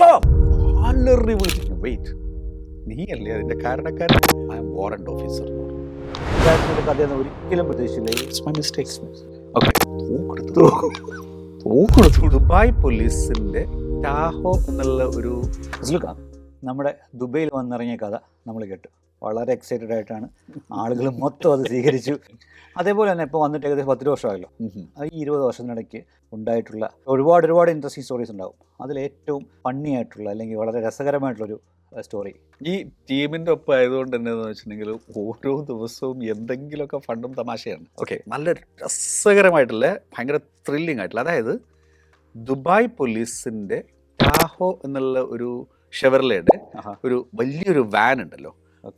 Stop അലറി വിളിച്ചിട്ട് wait നീയല്ലേ അതിന്റെ കാരണക്കാരൻ? ഐ ആം വാറന്റ് ഓഫീസർ കഥയെന്ന് ഒരിക്കലും പ്രതീക്ഷിച്ചില്ല. ദുബായ് പോലീസിന്റെ ടാഹോ എന്നുള്ള ഒരു നമ്മുടെ ദുബൈയിൽ വന്നിറങ്ങിയ കഥ നമ്മൾ കേട്ടു. വളരെ എക്സൈറ്റഡ് ആയിട്ടാണ് ആളുകൾ മൊത്തം അത് സ്വീകരിച്ചു. അതേപോലെ തന്നെ ഇപ്പോൾ വന്നിട്ട് ഏകദേശം പത്ത് വർഷമായല്ലോ. ഈ ഇരുപത് വർഷത്തിനിടയ്ക്ക് ഉണ്ടായിട്ടുള്ള ഒരുപാട് ഒരുപാട് ഇൻട്രസ്റ്റിംഗ് സ്റ്റോറീസ് ഉണ്ടാവും. അതിൽ ഏറ്റവും ഫണ്ണി ആയിട്ടുള്ള അല്ലെങ്കിൽ വളരെ രസകരമായിട്ടുള്ളൊരു സ്റ്റോറി ഈ ടീമിന്റെ ഒപ്പം ആയതുകൊണ്ട് തന്നെ എന്ന് വെച്ചിട്ടുണ്ടെങ്കിൽ ഓരോ ദിവസവും എന്തെങ്കിലുമൊക്കെ ഫണ്ടും തമാശയാണ്. ഓക്കെ നല്ല രസകരമായിട്ടുള്ള ഭയങ്കര ത്രില്ലിംഗ് ആയിട്ടുള്ള അതായത് ദുബായ് പോലീസിന്റെ ടാഹോ എന്നുള്ള ഒരു ഷെവർലയുടെ ഒരു വലിയൊരു വാൻ ഉണ്ടല്ലോ.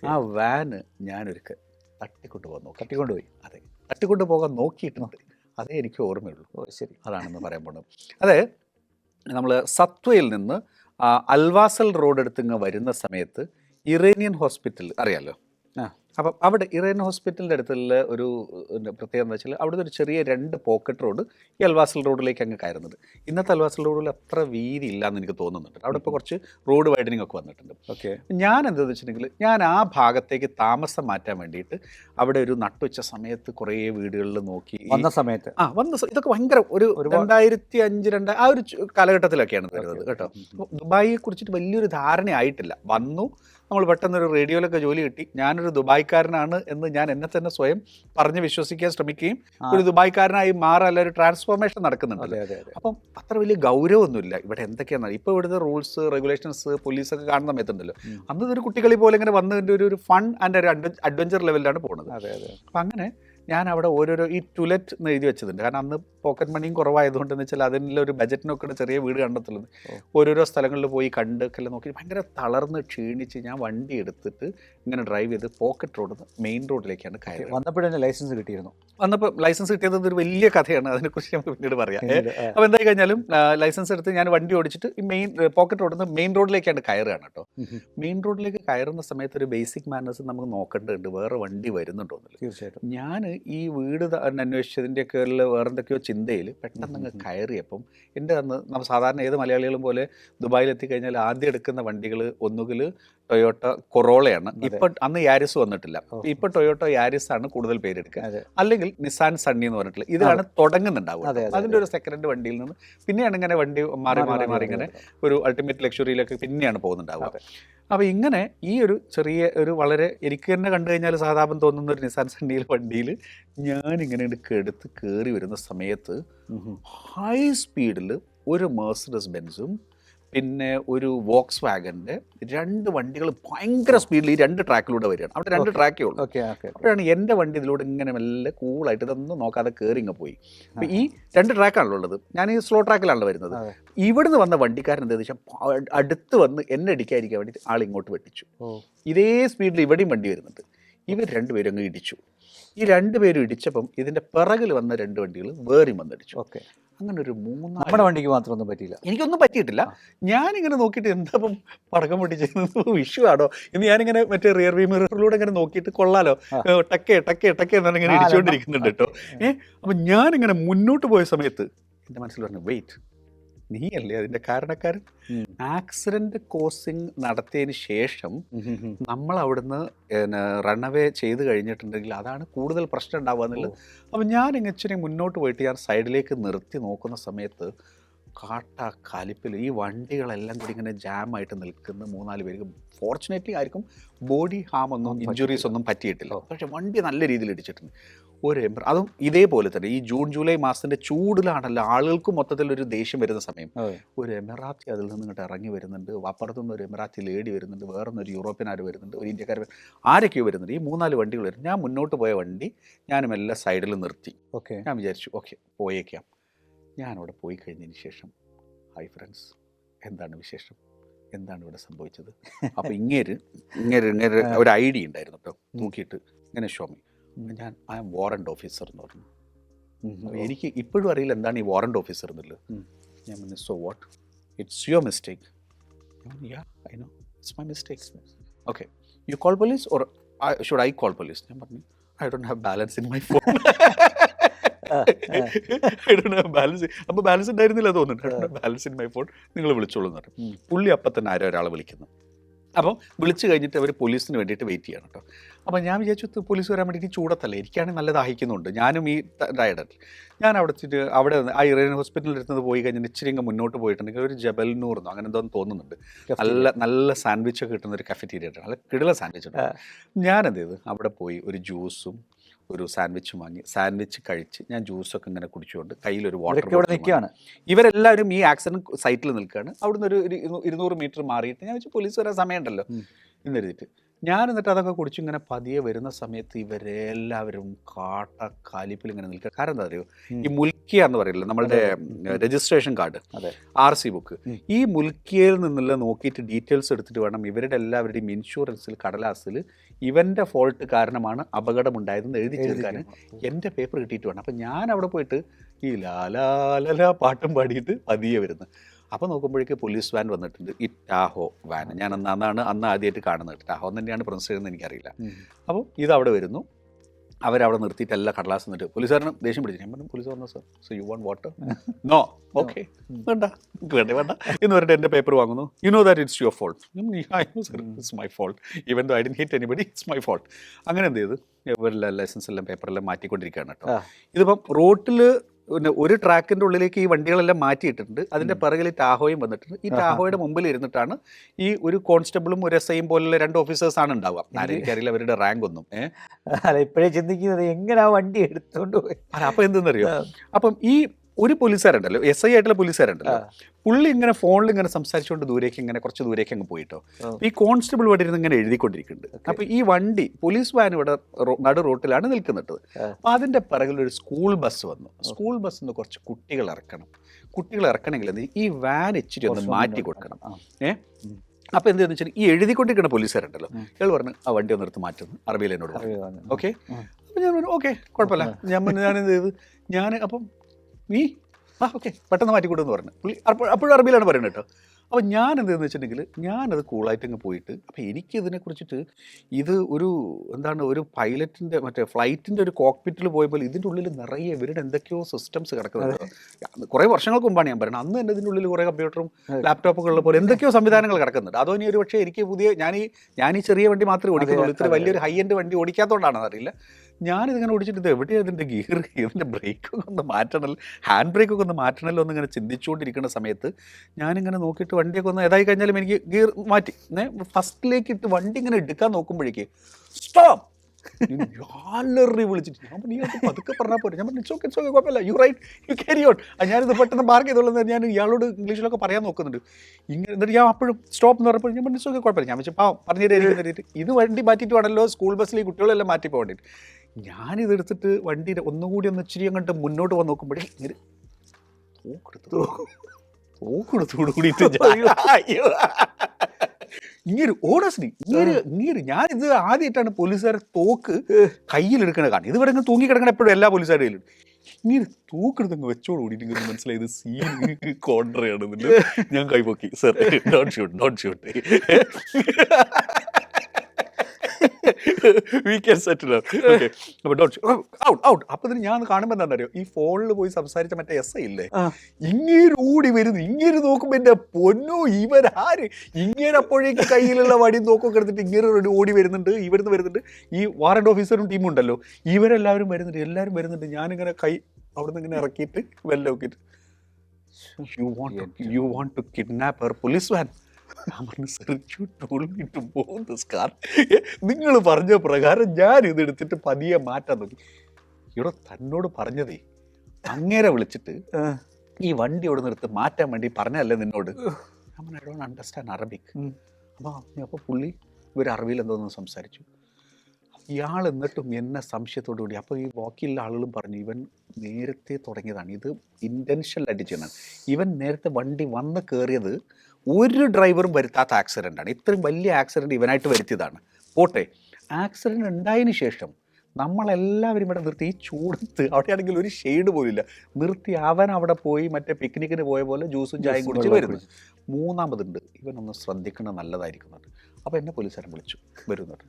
ആ വാന് ഞാനൊരുക്ക് തട്ടിക്കൊണ്ട് പോകാൻ നോക്കി. തട്ടിക്കൊണ്ടുപോയി അതെ. തട്ടിക്കൊണ്ട് പോകാൻ നോക്കിയിട്ടുണ്ട് അതേ എനിക്ക് ഓർമ്മയുള്ളൂ. ഓ ശരി. അതാണെന്ന് പറയാൻ പോകുന്നത് അതെ നമ്മൾ സത്വയിൽ നിന്ന് അൽവാസൽ റോഡ് എടുത്ത് ഇങ്ങ് വരുന്ന സമയത്ത് ഇറേനിയൻ ഹോസ്പിറ്റൽ അറിയാലോ? ആ. അപ്പം അവിടെ ഇറേൻ ഹോസ്പിറ്റലിന്റെ അടുത്തുള്ള ഒരു പ്രത്യേകത എന്താ വെച്ചാൽ അവിടുത്തെ ഒരു ചെറിയ രണ്ട് പോക്കറ്റ് റോഡ് ഈ അൽവാസൽ റോഡിലേക്ക് അങ്ങ് കയറുന്നത്. ഇന്നത്തെ അൽവാസൽ റോഡിൽ അത്ര വീതി ഇല്ലാന്ന് എനിക്ക് തോന്നുന്നുണ്ട്. അവിടെ ഇപ്പോൾ കുറച്ച് റോഡ് വൈഡനിങ് ഒക്കെ വന്നിട്ടുണ്ട്. ഓക്കെ. ഞാൻ എന്താണെന്ന് വെച്ചിട്ടുണ്ടെങ്കിൽ ഞാൻ ആ ഭാഗത്തേക്ക് താമസം മാറ്റാൻ വേണ്ടിയിട്ട് അവിടെ ഒരു നട്ടുവച്ച സമയത്ത് കുറേ വീടുകളിൽ നോക്കി വന്ന സമയത്ത്. ആ വന്ന ഇതൊക്കെ ഭയങ്കര ഒരു രണ്ടായിരത്തി അഞ്ച് രണ്ട് ആ ഒരു കാലഘട്ടത്തിലൊക്കെയാണ് വരുന്നത് കേട്ടോ. ദുബായിയെ കുറിച്ചിട്ട് വലിയൊരു ധാരണയായിട്ടില്ല. വന്നു. നമ്മൾ പെട്ടെന്നൊരു റേഡിയോയിലൊക്കെ ജോലി കിട്ടി. ഞാനൊരു ദുബായ്ക്കാരനാണ് എന്ന് ഞാൻ എന്നെ തന്നെ സ്വയം പറഞ്ഞ് വിശ്വസിക്കാൻ ശ്രമിക്കുകയും ഒരു ദുബായ്ക്കാരനായി മാറല്ല ഒരു ട്രാൻസ്ഫോർമേഷൻ നടക്കുന്നുണ്ട്. അപ്പം അത്ര വലിയ ഗൗരവമൊന്നുമില്ല. ഇവിടെ എന്തൊക്കെയാണ്? ഇപ്പോൾ ഇവിടുത്തെ റൂൾസ് റെഗുലേഷൻസ് പോലീസൊക്കെ കാണുന്ന സമയത്തുണ്ടല്ലോ. അന്ന് ഇതൊരു കുട്ടികളി പോലെ ഇങ്ങനെ വന്നതിന്റെ ഒരു ഒരു ഫൺ ആൻഡ് ഒരു അഡ്വഞ്ചർ ലെവലിലാണ് പോകുന്നത് അതെ അതെ. അപ്പം അങ്ങനെ ഞാൻ അവിടെ ഓരോരോ ഈ ടുലറ്റ് എന്ന് എഴുതി വെച്ചതുണ്ട്. കാരണം അന്ന് പോക്കറ്റ് മണിയും കുറവായതുകൊണ്ട് എന്ന് വെച്ചാൽ അതിനുള്ള ഒരു ബജറ്റിനൊക്കെ ചെറിയ വീട് കണ്ടെത്തുള്ളത് ഓരോരോ സ്ഥലങ്ങളിൽ പോയി കണ്ട് കണ്ടൊക്കെ നോക്കി ഭയങ്കര തളർന്ന് ക്ഷീണിച്ച് ഞാൻ വണ്ടി എടുത്തിട്ട് ഇങ്ങനെ ഡ്രൈവ് ചെയ്ത് പോക്കറ്റ് റോഡിൽ നിന്ന് മെയിൻ റോഡിലേക്കാണ് കയറിയത്. വന്നപ്പോഴേ ലൈസൻസ് കിട്ടിയിരുന്നു. വന്നപ്പോൾ ലൈസൻസ് കിട്ടിയത് ഒരു വലിയ കഥയാണ്. അതിനെക്കുറിച്ച് നമുക്ക് പിന്നീട് പറയാം. അപ്പോൾ എന്തായി കഴിഞ്ഞാലും ലൈസൻസ് എടുത്ത് ഞാൻ വണ്ടി ഓടിച്ചിട്ട് ഈ മെയിൻ പോക്കറ്റ് റോഡിൽ നിന്ന് മെയിൻ റോഡിലേക്കാണ് കയറുകയാണ് കേട്ടോ. മെയിൻ റോഡിലേക്ക് കയറുന്ന സമയത്ത് ഒരു ബേസിക് മാനേഴ്സ് നമുക്ക് നോക്കേണ്ടതുണ്ട്. വേറെ വണ്ടി വരുന്നുണ്ടോ എന്നുള്ളത് തീർച്ചയായിട്ടും. ഞാൻ ഈ വീട് അന്വേഷിച്ചതിന്റെ കയറിൽ വേറെ എന്തൊക്കെയോ ചിന്തയിൽ പെട്ടെന്ന് അങ്ങ്. കയറിയപ്പം എന്റെ അന്ന് നമ്മൾ സാധാരണ ഏത് മലയാളികളും പോലെ ദുബായിലെത്തി എത്തിക്കഴിഞ്ഞാൽ ആദ്യം എടുക്കുന്ന വണ്ടികൾ ഒന്നുകിൽ ടൊയോട്ട കൊറോളയാണ്. ഇപ്പൊ അന്ന് യാരിസ് വന്നിട്ടില്ല. ഇപ്പൊ ടൊയോട്ട യാരിസ് ആണ് കൂടുതൽ പേരെടുക്കുക. അല്ലെങ്കിൽ നിസാൻ സണ്ണി എന്ന് പറഞ്ഞിട്ടുള്ള ഇതാണ് തുടങ്ങുന്നുണ്ടാവുക. അതെ, അതെ, അതിന്റെ ഒരു സെക്കൻഡ് വണ്ടിയിൽ നിന്ന് പിന്നെയാണ് ഇങ്ങനെ വണ്ടി മാറി മാറി മാറി ഇങ്ങനെ ഒരു അൾട്ടിമേറ്റ് ലക്ഷറിയിലൊക്കെ പിന്നെയാണ് പോകുന്നുണ്ടാവുക. അപ്പൊ അപ്പോൾ ഇങ്ങനെ ഈ ഒരു ചെറിയ ഒരു വളരെ എനിക്ക് തന്നെ കണ്ടു കഴിഞ്ഞാൽ സാധാപം തോന്നുന്ന ഒരു നിസാൻ സണ്ണിയിൽ വണ്ടിയിൽ ഞാൻ ഇങ്ങനെ എടുത്ത് കയറി വരുന്ന സമയത്ത്. ഹൈ സ്പീഡിൽ ഒരു മേഴ്സഡസ് ബെൻസും പിന്നെ ഒരു വോക്സ് വാഗന്റെ രണ്ട് വണ്ടികൾ ഭയങ്കര സ്പീഡിൽ ഈ രണ്ട് ട്രാക്കിലൂടെ വരികയാണ്. അവിടെ രണ്ട് ട്രാക്കേ ഉള്ളൂ. ഓക്കെ ഓക്കെ അപ്പോഴാണ് എന്റെ വണ്ടി ഇതിലൂടെ ഇങ്ങനെ മെല്ലെ കൂളായിട്ട് ഇതൊന്നും നോക്കാതെ കയറി ഇങ്ങ് പോയി. അപ്പം ഈ രണ്ട് ട്രാക്കാണല്ലോ ഉള്ളത്. ഞാൻ ഈ സ്ലോ ട്രാക്കിലാണല്ലോ വരുന്നത്. ഇവിടുന്ന് വന്ന വണ്ടിക്കാരൻ എന്താ വെച്ചാൽ അടുത്ത് വന്ന് എന്നെ അടിക്കാതിരിക്കാൻ വേണ്ടി ആൾ ഇങ്ങോട്ട് വെട്ടിച്ചു. ഇതേ സ്പീഡിൽ ഇവിടെയും വണ്ടി വരുന്നുണ്ട്. ഇവർ രണ്ടുപേരും അങ്ങ് ഇടിച്ചു. ഈ രണ്ടുപേരും ഇടിച്ചപ്പം ഇതിന്റെ പിറകിൽ വന്ന രണ്ട് വണ്ടികൾ വേറെയും വന്നടിച്ചു ഓക്കെ അങ്ങനെ ഒരു മൂന്ന് നമ്മുടെ വണ്ടിക്ക് മാത്രമൊന്നും പറ്റിയില്ല. എനിക്കൊന്നും പറ്റിയിട്ടില്ല. ഞാനിങ്ങനെ നോക്കിയിട്ട് എന്താ ഇപ്പം പടക്കം പൊട്ടിച്ചത്? വിഷു ആണോ? എന്ന് ഞാനിങ്ങനെ മറ്റേ റിയർ വ്യൂ മിററിലൂടെ ഇങ്ങനെ നോക്കിയിട്ട് കൊള്ളാലോ? ടക്കേ ടക്കേ ടക്കേ എന്നാണ് ഇങ്ങനെ ഇടിച്ചുകൊണ്ടിരിക്കുന്നുണ്ട് കേട്ടോ. ഏഹ് അപ്പം ഞാനിങ്ങനെ മുന്നോട്ട് പോയ സമയത്ത് എന്റെ മനസ്സിൽ പറഞ്ഞു വെയിറ്റ് നീയല്ലേ അതിന്റെ കാരണക്കാരൻ? ആക്സിഡന്റ് കോസിങ് നടത്തിയതിന് ശേഷം. നമ്മൾ അവിടുന്ന് റണ്ണവേ ചെയ്ത് കഴിഞ്ഞിട്ടുണ്ടെങ്കിൽ അതാണ് കൂടുതൽ പ്രശ്നം ഉണ്ടാവുക എന്നുള്ളത്. അപ്പം ഞാൻ ഇങ്ങനെ മുന്നോട്ട് പോയിട്ട് ഞാൻ സൈഡിലേക്ക് നിർത്തി നോക്കുന്ന സമയത്ത് കാട്ട കലിപ്പിൽ ഈ വണ്ടികളെല്ലാം കൂടി ഇങ്ങനെ ജാമായിട്ട് നിൽക്കുന്ന മൂന്നാൽ പേർക്ക് ഫോർച്ചുനേറ്റ്ലി ആയിരിക്കും ബോഡി ഹാം ഒന്നും ഇഞ്ചുറീസ് ഒന്നും പറ്റിയിട്ടില്ല. പക്ഷെ വണ്ടി നല്ല രീതിയിൽ ഇടിച്ചിട്ടുണ്ട്. ഒരു എംബ്ര അതും ഇതേപോലെ തന്നെ. ഈ ജൂൺ ജൂലൈ മാസത്തിന്റെ ചൂടിലാണല്ലോ ആളുകൾക്ക് മൊത്തത്തിൽ ഒരു ദേഷ്യം വരുന്ന സമയം. ഒരു എമിറാത്തി അതിൽ നിന്ന് ഇങ്ങോട്ട് ഇറങ്ങി വരുന്നുണ്ട്. അപ്പുറത്തുനിന്ന് ഒരു എമിറാത്തി ലേഡി വരുന്നുണ്ട്. വേറൊന്നൊരു യൂറോപ്യൻ ആര് വരുന്നുണ്ട്. ഒരു ഇന്ത്യക്കാർ ആരൊക്കെയോ വരുന്നുണ്ട്. ഈ മൂന്നാൽ വണ്ടികൾ വരും. ഞാൻ മുന്നോട്ട് പോയ വണ്ടി ഞാനും എല്ലാ സൈഡിൽ നിർത്തി. ഓക്കെ. ഞാൻ വിചാരിച്ചു ഓക്കെ പോയേക്കാം. ഞാനവിടെ പോയി കഴിഞ്ഞതിന് ശേഷം ഹൈ ഫ്രണ്ട്സ് എന്താണ് വിശേഷം? എന്താണ് ഇവിടെ സംഭവിച്ചത്? അപ്പോൾ ഇങ്ങേര് ഇങ്ങേര് ഇങ്ങേര് ഒരു ഐഡിയ ഉണ്ടായിരുന്നു കേട്ടോ നോക്കിയിട്ട് ഇങ്ങനെ ഷോമി ഞാൻ ഐ എം വാറണ്ട് ഓഫീസർ എന്ന് പറഞ്ഞു. എനിക്ക് ഇപ്പോഴും അറിയില്ല എന്താണ് ഈ വാറണ്ട് ഓഫീസർ എന്നുള്ളത്. ഞാൻ പറഞ്ഞു so what it's your mistake I know it's my mistake okay you call police or I should I call police ഞാൻ പറഞ്ഞു I don't have balance in my phone balance അപ്പോൾ ബാലൻസ് ഉണ്ടായിരുന്നില്ല തോന്നുന്നുണ്ട് balance in my phone നിങ്ങൾ വിളിച്ചോളൂ എന്ന് പറഞ്ഞു. പുള്ളി അപ്പം തന്നെ ആരോ ഒരാളെ വിളിക്കുന്നു. അപ്പം വിളിച്ചു കഴിഞ്ഞിട്ട് അവർ പോലീസിന് വേണ്ടിയിട്ട് വെയിറ്റ് ചെയ്യണം കേട്ടോ. അപ്പം ഞാൻ വിചാരിച്ചു പോലീസ് വരാൻ വേണ്ടി ചൂടത്തല്ല? എനിക്കാണെങ്കിൽ നല്ല ദാഹിക്കുന്നുണ്ട്. ഞാനും ഈ ഡയഡൻ ഞാൻ അവിടെ അവിടെ ആ ഇറേൻ ഹോസ്പിറ്റലിൽ എടുത്തത് പോയി കഴിഞ്ഞാൽ ഇച്ചിരി ഇങ്ങ് മുന്നോട്ട് പോയിട്ടുണ്ടെങ്കിൽ ഒരു ജബൽനൂർ എന്നോ അങ്ങനെ എന്തോ തോന്നുന്നുണ്ട്. നല്ല നല്ല സാൻഡ്വിച്ച് ഒക്കെ കിട്ടുന്ന ഒരു കഫറ്റീരിയ നല്ല കിടില സാൻഡ്വിച്ച് ഉണ്ട് ഞാൻ എന്ത് ചെയ്തു? അവിടെ പോയി ഒരു ജ്യൂസും ഒരു സാൻഡ്വിച്ചും വാങ്ങി. സാൻഡ്വിച്ച് കഴിച്ച് ഞാൻ ജ്യൂസൊക്കെ ഇങ്ങനെ കുടിച്ചുകൊണ്ട് കയ്യിലൊരു വാട്ടർ ഇവിടെ നിൽക്കുകയാണ്. ഇവരെല്ലാവരും ഈ ആക്സിഡന്റ് സൈറ്റിൽ നിൽക്കുകയാണ്. അവിടുന്ന് ഒരു ഒരു ഇരുന്നൂ- ഇരുന്നൂറ് മീറ്റർ മാറിയിട്ട് ഞാൻ വെച്ച് പോലീസ് വരാൻ സമയമുണ്ടല്ലോ. ഉം. ഞാൻ എന്നിട്ട് അതൊക്കെ കുടിച്ച് ഇങ്ങനെ പതിയെ വരുന്ന സമയത്ത് ഇവരെല്ലാവരും കാട്ട കാലിപ്പിൽ ഇങ്ങനെ നിൽക്കുക. കാരണം എന്താ അറിയോ? ഈ മുൽക്കിയ എന്ന് പറയില്ല? നമ്മളുടെ registration card. R C book ഈ മുൽക്കിയയിൽ നിന്നുള്ള നോക്കിയിട്ട് ഡീറ്റെയിൽസ് എടുത്തിട്ട് വേണം ഇവരുടെ എല്ലാവരുടെയും ഇൻഷുറൻസിൽ കടലാസിൽ ഇവന്റെ ഫോൾട്ട് കാരണമാണ് അപകടമുണ്ടായതെന്ന് എഴുതി ചേർക്കാൻ എന്റെ പേപ്പർ കിട്ടിയിട്ട് വേണം. അപ്പം ഞാൻ അവിടെ പോയിട്ട് ഈ ലാലാലല പാട്ടും പാടിയിട്ട് പതിയെ വരുന്നു അപ്പോൾ നോക്കുമ്പോഴേക്ക് പോലീസ് വാൻ വന്നിട്ടുണ്ട്. ഈ ടാഹോ വാൻ ഞാൻ അന്ന് അന്നാണ് അന്ന് ആദ്യമായിട്ട് കാണുന്നത് ടാഹോ എന്ന് തന്നെയാണ് പ്രൊനൗൺസ് ചെയ്യുന്നത് എനിക്കറിയില്ല. അപ്പോൾ ഇത് അവിടെ വരുന്നു. അവരവിടെ നിർത്തിയിട്ട് എല്ലാ കടലാസ് നിന്നിട്ട് പോലീസുകാരനും ദേഷ്യം പിടിച്ചു. ഞാൻ പറഞ്ഞു പോലീസ് വന്നു sir so you want water no okay വേണ്ട. വേണ്ട വേണ്ട. എന്ന് പറഞ്ഞിട്ട് എന്റെ പേപ്പർ വാങ്ങുന്നു. You know that it's your fault sir it's my fault even though I'd hit anybody it's my fault അങ്ങനെ എന്ത് ചെയ്തു? ഇവരെല്ലാം ലൈസൻസ് എല്ലാം പേപ്പറെല്ലാം മാറ്റിക്കൊണ്ടിരിക്കുകയാണ് കേട്ടോ. ഇതിപ്പം റോട്ടിൽ പിന്നെ ഒരു ട്രാക്കിന്റെ ഉള്ളിലേക്ക് ഈ വണ്ടികളെല്ലാം മാറ്റിയിട്ടുണ്ട്. അതിന്റെ. പിറകിൽ ടാഹോയും വന്നിട്ടുണ്ട്. ഈ ടാഹോയുടെ മുമ്പിൽ ഇരുന്നിട്ടാണ് ഈ ഒരു കോൺസ്റ്റബിളും ഒരു എസ് ഐയും പോലുള്ള രണ്ട് ഓഫീസേഴ്സ് ആണ് ഉണ്ടാവുക. ആരും എനിക്കറിയില്ല അവരുടെ റാങ്ക് ഒന്നും. ഏഹ് അല്ല ഇപ്പോഴേ ചിന്തിക്കുന്നത് എങ്ങനെ ആ വണ്ടി എടുത്തോണ്ട് പോയി? അപ്പം എന്തെന്നറിയോ. അപ്പം ഈ ഒരു പോലീസുകാരുണ്ടല്ലോ എസ് ഐ ആയിട്ടുള്ള പോലീസുകാരുണ്ടല്ലോ. പുള്ളി ഇങ്ങനെ ഫോണിൽ ഇങ്ങനെ സംസാരിച്ചുകൊണ്ട് ദൂരേക്ക് ഇങ്ങനെ കുറച്ച് ദൂരേക്ക് അങ്ങ് പോയിട്ടോ. ഈ കോൺസ്റ്റബിൾ ഇവിടെ ഇരുന്ന് ഇങ്ങനെ എഴുതിക്കൊണ്ടിരിക്കുന്നുണ്ട്. അപ്പൊ ഈ വണ്ടി പോലീസ് വാൻ ഇവിടെ നടു റോട്ടിലാണ് നിൽക്കുന്നത്. അപ്പൊ അതിന്റെ പിറകിൽ ഒരു സ്കൂൾ ബസ് വന്നു. സ്കൂൾ ബസ്സിൽ നിന്ന് കുറച്ച് കുട്ടികൾ ഇറക്കണം. കുട്ടികൾ ഇറക്കണമെങ്കിൽ ഈ വാൻ ഇച്ചിരി ഒന്ന് മാറ്റി കൊടുക്കണം. ഏ? അപ്പൊ എന്തെന്ന് വെച്ചാൽ ഈ എഴുതിക്കൊണ്ടിരിക്കുന്ന പോലീസുകാരുണ്ടല്ലോ. ഇയാൾ പറഞ്ഞു ആ വണ്ടി ഒന്ന് എടുത്ത് മാറ്റുന്നു. അറബിയിൽ എന്നോട് പറഞ്ഞു. ഓക്കെ? ഉം. ഞാൻ പറഞ്ഞു ഓക്കെ കുഴപ്പമില്ല. ഞാൻ എന്ത് ചെയ്തു? ഞാൻ അപ്പം നീ? ആ ഓക്കെ. പെട്ടെന്ന് മാറ്റിക്കൂടെന്ന് പറഞ്ഞു. പുള്ളി അപ്പോഴും അറബിയിലാണ് പറയുന്നത് കേട്ടോ. അപ്പോൾ ഞാൻ എന്തെന്ന് വെച്ചിട്ടുണ്ടെങ്കിൽ ഞാനത് കൂളായിട്ട് അങ്ങ് പോയിട്ട് അപ്പോൾ എനിക്ക് കുറിച്ചിട്ട് ഇത് ഒരു എന്താണ് ഒരു പൈലറ്റിന്റെ മറ്റേ ഫ്ലൈറ്റിന്റെ ഒരു കോക്പിറ്റിൽ പോയപ്പോൾ ഇതിന്റെ ഉള്ളിൽ നിറയെ ഇവരുടെ എന്തൊക്കെയോ സിസ്റ്റംസ് കിടക്കുന്നത് കുറേ വർഷങ്ങൾക്ക് മുമ്പാണ് ഞാൻ പറയുന്നത്. അന്ന് തന്നെ ഇതിന്റെ ഉള്ളിൽ കുറേ കമ്പ്യൂട്ടറും അതെ. ലാപ്ടോപ്പുകളിലെ പോലെ എന്തൊക്കെയോ സംവിധാനങ്ങൾ കിടക്കുന്നുണ്ട്. അതോ ഇനി ഒരു പക്ഷേ എനിക്ക് പുതിയ ഞാൻ ഈ ഞാൻ ഈ ചെറിയ വണ്ടി മാത്രമേ ഓടിക്കുന്നുള്ളൂ. ഇത്ര വലിയൊരു ഹൈ എൻഡ് വണ്ടി ഓടിക്കാത്തതുകൊണ്ടാണെന്ന് അറിയില്ല. ഞാനിതിങ്ങനെ ഓടിച്ചിട്ട് ഇത് എവിടെയാണ് ഇതിന്റെ ഗിയർ ഇതിന്റെ ബ്രേക്കൊക്കെ ഒന്ന് മാറ്റണല്ലോ? ഹാൻഡ് ബ്രേക്കൊക്കെ ഒന്ന് മാറ്റണമല്ലോ എന്നിങ്ങനെ ചിന്തിച്ചുകൊണ്ടിരിക്കുന്ന സമയത്ത് ഞാനിങ്ങനെ നോക്കിയിട്ട് വണ്ടിയൊക്കെ ഒന്ന് ഏതായി കഴിഞ്ഞാലും എനിക്ക് ഗിയർ മാറ്റി. ഫസ്റ്റിലേക്ക് ഇട്ട് വണ്ടി ഇങ്ങനെ എടുക്കാൻ നോക്കുമ്പോഴേക്ക് സ്റ്റോപ്പ് യാലറി വിളിച്ചിട്ട് ഞാൻ പറഞ്ഞു, "നീ അത് പതുക്കെ പറഞ്ഞാൽ പോരെ. ഞാൻ പറഞ്ഞു ഓക്കെ ഓക്കെ കുഴപ്പമില്ല. You right you carry on ഞാനിത് പെട്ടെന്ന് മാർക്ക് ചെയ്തോളൂ ഞാൻ ഇയാളോട് ഇംഗ്ലീഷിലൊക്കെ പറയാൻ നോക്കുന്നുണ്ട്. ഇങ്ങനെ എന്നിട്ട് ഞാൻ അപ്പോഴും സ്റ്റോപ്പ് എന്ന് പറഞ്ഞപ്പോൾ ഞാൻ പറഞ്ഞു ഓക്കെ കുഴപ്പമില്ല. ഞാൻ വെച്ചാൽ പറഞ്ഞു തരാം ഇത് വണ്ടി മാറ്റിയിട്ട് വേണമല്ലോ സ്കൂൾ ബസ്സിൽ കുട്ടികളെല്ലാം മാറ്റി പോകാൻ വേണ്ടിയിട്ട് ഞാനിത് എടുത്തിട്ട് വണ്ടി ഒന്നുകൂടി ഒന്ന് ഇച്ചിരി അങ്ങോട്ട് മുന്നോട്ട് വന്ന് നോക്കുമ്പോഴേ ഇങ്ങനെ തോക്കെടുത്ത്. തോക്കെടുത്തോട് കൂടിയിട്ട്. ഇങ്ങനെ ഓടസ്ലി ഇങ്ങനെ ഇങ്ങനെ ഞാൻ ഇത് ആദ്യമായിട്ടാണ് പോലീസുകാരെ തോക്ക് കയ്യിലെടുക്കണത് കാണും ഇതുവരെ അങ്ങ് തൂങ്ങി കിടക്കണ എപ്പോഴും എല്ലാ പോലീസുകാരുടെ കയ്യിലും. ഇങ്ങനെ തൂക്കെടുത്ത് അങ്ങ് വെച്ചോട് കൂടിയിട്ട് ഇങ്ങനെ മനസ്സിലായത് സീൻ കോൺട്രയാണെന്നില്ല ഞാൻ കൈപൊക്കി sir dot shoot dot shoot we can settle okay അപ്പോൾ ഔട്ട് ഔട്ട് അപ്പോൾ ഇതിന് ഞാൻ കാണുമ്പോൾ എന്താണെന്നറിയോ? ഈ ഫോണിൽ പോയി സംസാരിച്ച മറ്റേ എസ് ഐ ഇല്ലേ? ഇങ്ങനെ ഓടി വരുന്നു. ഇങ്ങനെ നോക്കുമ്പോൾ എന്റെ പൊന്നോ ഇവരാര്? ഇങ്ങനെ അപ്പോഴേക്ക് കയ്യിലുള്ള വടിയും നോക്കൊക്കെ എടുത്തിട്ട് ഇങ്ങനെ ഓടി വരുന്നുണ്ട് ഇവിടുന്ന് വരുന്നുണ്ട്. ഈ വാറണ്ട് ഓഫീസറും ടീമും ഉണ്ടല്ലോ. ഇവരെല്ലാവരും വരുന്നുണ്ട് എല്ലാവരും വരുന്നുണ്ട്. ഞാനിങ്ങനെ കൈ അവിടുന്ന് ഇങ്ങനെ ഇറക്കിയിട്ട് വെല്ല നോക്കിയിട്ട് you want you want to kidnap her police van ഞാൻ പറഞ്ഞു നിങ്ങൾ പറഞ്ഞ പ്രകാരം ഞാൻ ഇതെടുത്തിട്ട് പതിയെ മാറ്റാൻ നോക്കി ഇവിടെ തന്നോട് പറഞ്ഞതേ അങ്ങേരെ വിളിച്ചിട്ട് ഈ വണ്ടി ഇവിടെ നിർത്ത് മാറ്റാൻ വേണ്ടി പറഞ്ഞല്ലേ നിന്നോട്? ഐ ഡോണ്ട് അണ്ടർസ്റ്റാൻഡ് അറബിക് അപ്പൊ അപ്പോൾ അപ്പോൾ പുള്ളി ഇവർ അറബിയിൽ എന്തോന്ന് സംസാരിച്ചു. ഇയാൾ എന്നിട്ടും എന്നെ സംശയത്തോടു കൂടി അപ്പോൾ ഈ വാക്കിയുള്ള ആളുകളും പറഞ്ഞു ഇവൻ നേരത്തെ തുടങ്ങിയതാണ്. ഇത് ഇന്റൻഷനിലായിട്ട് ചെയ്യുന്നതാണ് ഇവൻ നേരത്തെ വണ്ടി വന്ന് കയറിയത് ഒരു ഡ്രൈവറും വരുത്താത്ത ആക്സിഡന്റ് ആണ്. ഇത്രയും വലിയ ആക്സിഡന്റ് ഇവനായിട്ട് വരുത്തിയതാണ്. പോട്ടെ. ആക്സിഡന്റ് ഉണ്ടായതിന് ശേഷം നമ്മളെല്ലാവരും ഇവിടെ നിർത്തി. ഈ ചൂടത്ത് അവിടെയാണെങ്കിൽ ഒരു ഷെയ്ഡ് പോലില്ല നിർത്തി അവൻ അവിടെ പോയി മറ്റേ പിക്നിക്കിന് പോയ പോലെ ജ്യൂസും ചായയും കുടിച്ച് വരുന്നു. മൂന്നാമതുണ്ട്. ഇവനൊന്ന് ശ്രദ്ധിക്കുന്നത് നല്ലതായിരിക്കുന്നുണ്ട് അപ്പോൾ എന്നെ പോലീസുകാരൻ വിളിച്ചു വരുന്നുണ്ട്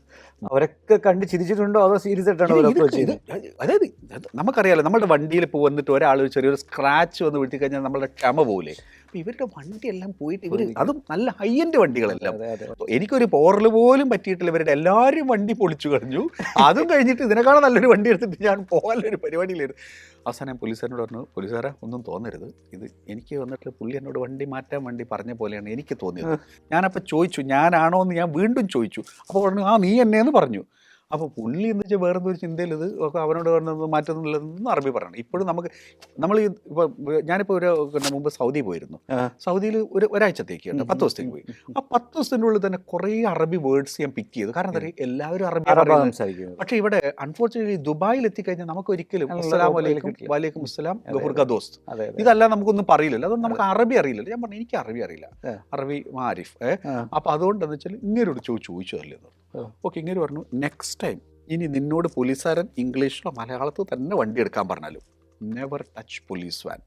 അവരൊക്കെ കണ്ട് ചിരിച്ചിട്ടുണ്ടോ അതോ സീരിയസ് ആയിട്ടാണോ അതായത് നമുക്കറിയാലോ നമ്മുടെ വണ്ടിയിൽ ഇപ്പോൾ വന്നിട്ട് ഒരാൾ ചെറിയൊരു സ്ക്രാച്ച് വന്ന് വിളിച്ചു കഴിഞ്ഞാൽ നമ്മളുടെ ക്ഷമ പോലെ. അപ്പോൾ ഇവരുടെ വണ്ടിയെല്ലാം പോയിട്ട് ഇവർ അതും നല്ല ഹൈ എൻഡ് വണ്ടികളെല്ലാം എനിക്കൊരു പോറൽ പോലും പറ്റിയിട്ടില്ല. ഇവരുടെ എല്ലാവരും വണ്ടി പൊളിച്ചു കളഞ്ഞു. അതും കഴിഞ്ഞിട്ട് ഇതിനേക്കാളും നല്ലൊരു വണ്ടി എടുത്തിട്ട് ഞാൻ പോകാനൊരു പരിപാടിയിലായിരുന്നു. അവസാനം പോലീസുകാരനോട് പറഞ്ഞു പോലീസുകാരെ ഒന്നും തോന്നരുത്. ഇത് എനിക്ക് വന്നിട്ട് പുള്ളി എന്നോട് വണ്ടി മാറ്റാൻ വണ്ടി പറഞ്ഞ പോലെയാണ് എനിക്ക് തോന്നിയത്. ഞാനപ്പോൾ ചോദിച്ചു ഞാനാണോ എന്ന് ഞാൻ വീണ്ടും ചോദിച്ചു. അപ്പോൾ പറഞ്ഞു ആ നീ എന്നെ എന്ന് പറഞ്ഞു. അപ്പോൾ പുള്ളി എന്ന് വെച്ചാൽ വേറെ ഒരു ചിന്തയിൽ ഇത് ഒക്കെ അവനോട് പറഞ്ഞത് മാറ്റുന്നില്ലെന്ന് അറബി പറയണം. ഇപ്പോഴും നമുക്ക് നമ്മൾ ഈ ഇപ്പോൾ ഞാനിപ്പോൾ ഒരു പിന്നെ മുമ്പ് സൗദി പോയിരുന്നു. സൗദിയിൽ ഒരു ഒരാഴ്ചത്തേക്ക് ഉണ്ട് പത്ത് ദിവസത്തേക്ക് പോയി. ആ പത്ത് ദിവസത്തിന്റെ ഉള്ളിൽ തന്നെ കുറേ അറബി വേർഡ്സ് ഞാൻ പിക്ക് ചെയ്തു. കാരണം എന്താ പറയുക എല്ലാവരും അറബി സംസാരിക്കും പക്ഷേ ഇവിടെ അൺഫോർച്ചുനേറ്റ്ലി ദുബായിൽ എത്തിക്കഴിഞ്ഞാൽ നമുക്ക് ഒരിക്കലും അസ്സലാം വലൈക്കും. വലൈക്കും അസ്സലാം ഗഫൂർ അതെ. ഇതല്ല നമുക്കൊന്നും പറയില്ലല്ലോ. അതുകൊണ്ട് നമുക്ക് അറബി അറിയില്ലല്ലോ. ഞാൻ പറഞ്ഞു എനിക്ക് അറബി അറിയില്ല. അറബി മാരിഫ് ഏഹ് അപ്പം അതുകൊണ്ടെന്ന് വെച്ചാൽ ഒരു ചോദിച്ചു ചോദിച്ചതല്ലേ ആ. ഓക്കെ ഇങ്ങനെ പറഞ്ഞു. നെക്സ്റ്റ് ടൈം ഇനി നിന്നോട് പോലീസുകാരൻ ഇംഗ്ലീഷിലോ മലയാളത്തിൽ തന്നെ വണ്ടി എടുക്കാൻ പറഞ്ഞാലും? നെവർ ടച്ച് പോലീസ് വാൻ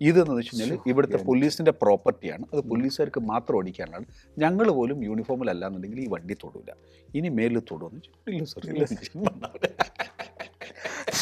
ഇതെന്ന് വെച്ച് കഴിഞ്ഞാൽ ഇവിടുത്തെ പോലീസിന്റെ പ്രോപ്പർട്ടിയാണ് അത് പോലീസുകാർക്ക് മാത്രം ഓടിക്കാനാണ് ഞങ്ങൾ പോലും യൂണിഫോമിലല്ല എന്നുണ്ടെങ്കിൽ ഈ വണ്ടി തൊടൂല. ഇനി മേലിൽ തൊടുമെന്ന് വെച്ചാൽ ഇല്ല സർ ഇല്ല.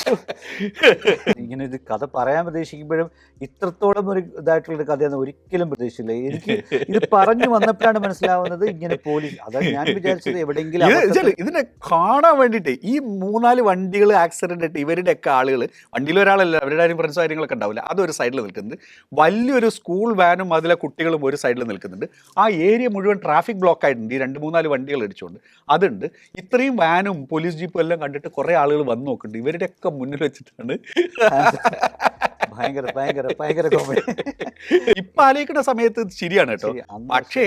ഇങ്ങനെ ഇത് കഥ പറയാൻ പ്രതീക്ഷിക്കുമ്പോഴും ഇത്രത്തോളം ഒരു ഇതായിട്ടുള്ള കഥയെന്ന് ഒരിക്കലും പ്രതീക്ഷിച്ചില്ല. എനിക്ക് ഇത് പറഞ്ഞു വന്നപ്പോഴാണ് മനസ്സിലാവുന്നത് ഇങ്ങനെ പോലീസ് അതാണ് ഞാൻ വിചാരിച്ചത് എവിടെയെങ്കിലും ഇതിനെ കാണാൻ വേണ്ടിയിട്ട് ഈ മൂന്നാൽ വണ്ടികൾ ആക്സിഡന്റ് ആയിട്ട് ഇവരുടെ ഒക്കെ ആളുകൾ വണ്ടിയിൽ ഒരാളല്ല അവരുടെ ആരും ഫ്രണ്ട്സ് കാര്യങ്ങളൊക്കെ ഉണ്ടാവില്ല. അതൊരു സൈഡിൽ നിൽക്കുന്നത് വലിയൊരു സ്കൂൾ വാനും അതിലെ കുട്ടികളും ഒരു സൈഡിൽ നിൽക്കുന്നുണ്ട്. ആ ഏരിയ മുഴുവൻ ട്രാഫിക് ബ്ലോക്ക് ആയിട്ടുണ്ട്. ഈ രണ്ട് മൂന്നാൽ വണ്ടികൾ അടിച്ചുകൊണ്ട് അതുണ്ട്. ഇത്രയും വാനും പോലീസ് ജീപ്പും എല്ലാം കണ്ടിട്ട് കുറേ ആളുകൾ വന്ന് നോക്കുന്നുണ്ട്. ഇവരുടെയൊക്കെ മുന്നിൽ വെച്ചിട്ടാണ്. ഭയങ്കര ഭയങ്കര ഭയങ്കര കോമഡി ഇപ്പൊ ആലോചിക്കുന്ന സമയത്ത് ശരിയാണ് കേട്ടോ. പക്ഷേ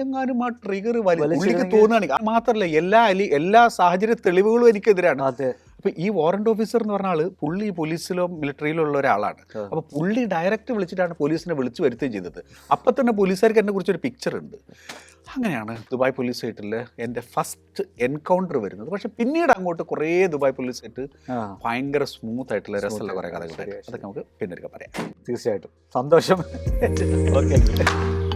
എങ്ങാനും ആ ട്രിഗർ വലിയ തോന്നുകയാണെങ്കിൽ മാത്രല്ല എല്ലാ അലി- എല്ലാ സാഹചര്യ തെളിവുകളും എനിക്കെതിരാണ്. അതെ. അപ്പൊ ഈ വാറന്റ് ഓഫീസർ എന്ന് പറഞ്ഞ ആൾ പുള്ളി പോലീസിലോ മിലിറ്ററിയിലോ ഉള്ള ഒരാളാണ്. അപ്പോൾ അപ്പൊ പുള്ളി ഡയറക്റ്റ് വിളിച്ചിട്ടാണ് പോലീസിനെ വിളിച്ചു വരുത്തുകയും ചെയ്തത്. അപ്പൊ തന്നെ പോലീസുകാർക്ക് എന്നെ കുറിച്ചൊരു പിക്ചർ ഉണ്ട്. അങ്ങനെയാണ് ദുബായ് പോലീസ് ആയിട്ടില്ല. എന്റെ ഫസ്റ്റ് എൻകൗണ്ടർ വരുന്നത്. പക്ഷെ പിന്നീട് അങ്ങോട്ട് കുറേ ദുബായ് പോലീസ് ആയിട്ട് ഭയങ്കര സ്മൂത്ത് ആയിട്ടുള്ള രസമുള്ള കുറെ കഥകളുണ്ട് അതൊക്കെ നമുക്ക് പിന്നീട് പറയാം. തീർച്ചയായിട്ടും. സന്തോഷം. ഓക്കെ.